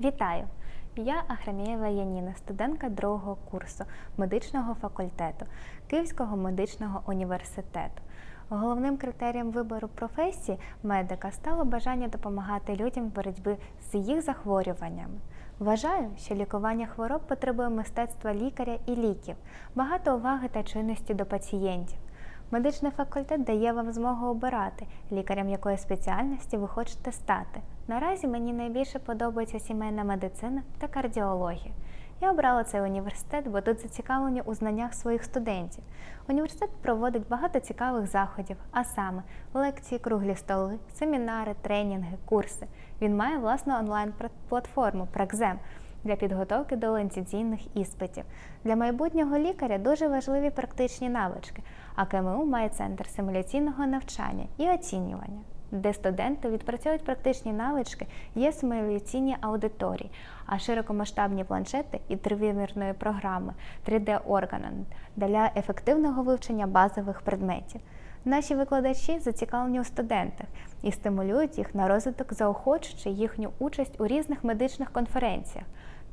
Вітаю! Я Ахрамєєва Яніна, студентка другого курсу медичного факультету Київського медичного університету. Головним критерієм вибору професії медика стало бажання допомагати людям в боротьбі з їх захворюваннями. Вважаю, що лікування хвороб потребує мистецтва лікаря і ліків, багато уваги та чуйності до пацієнтів. Медичний факультет дає вам змогу обирати, лікарем якої спеціальності ви хочете стати. Наразі мені найбільше подобається сімейна медицина та кардіологія. Я обрала цей університет, бо тут зацікавлені у знаннях своїх студентів. Університет проводить багато цікавих заходів, а саме лекції, круглі столи, семінари, тренінги, курси. Він має власну онлайн-платформу Пракзем для підготовки до ліцензійних іспитів. Для майбутнього лікаря дуже важливі практичні навички, а КМУ має центр симуляційного навчання і оцінювання. Де студенти відпрацьовують практичні навички, є симуляційні аудиторії, а широкомасштабні планшети і тривимірної програми 3D-органи для ефективного вивчення базових предметів. Наші викладачі зацікавлені у студентах і стимулюють їх на розвиток, заохочуючи їхню участь у різних медичних конференціях.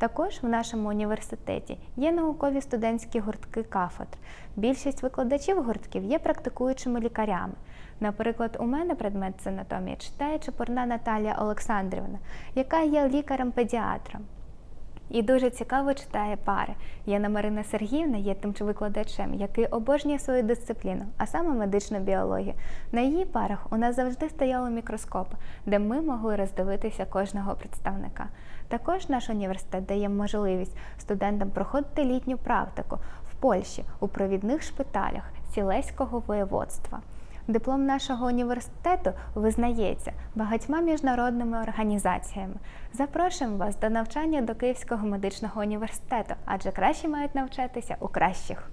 Також в нашому університеті є наукові студентські гуртки кафедр. Більшість викладачів гуртків є практикуючими лікарями. Наприклад, у мене предмет з анатомії читає Чепурна Наталія Олександрівна, яка є лікарем-педіатром. І дуже цікаво читає пари. Яна Марина Сергіївна є тим викладачем, який обожнює свою дисципліну, а саме медичну біологію. На її парах у нас завжди стояли мікроскопи, де ми могли роздивитися кожного представника. Також наш університет дає можливість студентам проходити літню практику в Польщі у провідних шпиталях Сілеського воєводства. Диплом нашого університету визнається багатьма міжнародними організаціями. Запрошуємо вас до навчання до Київського медичного університету, адже кращі мають навчатися у кращих.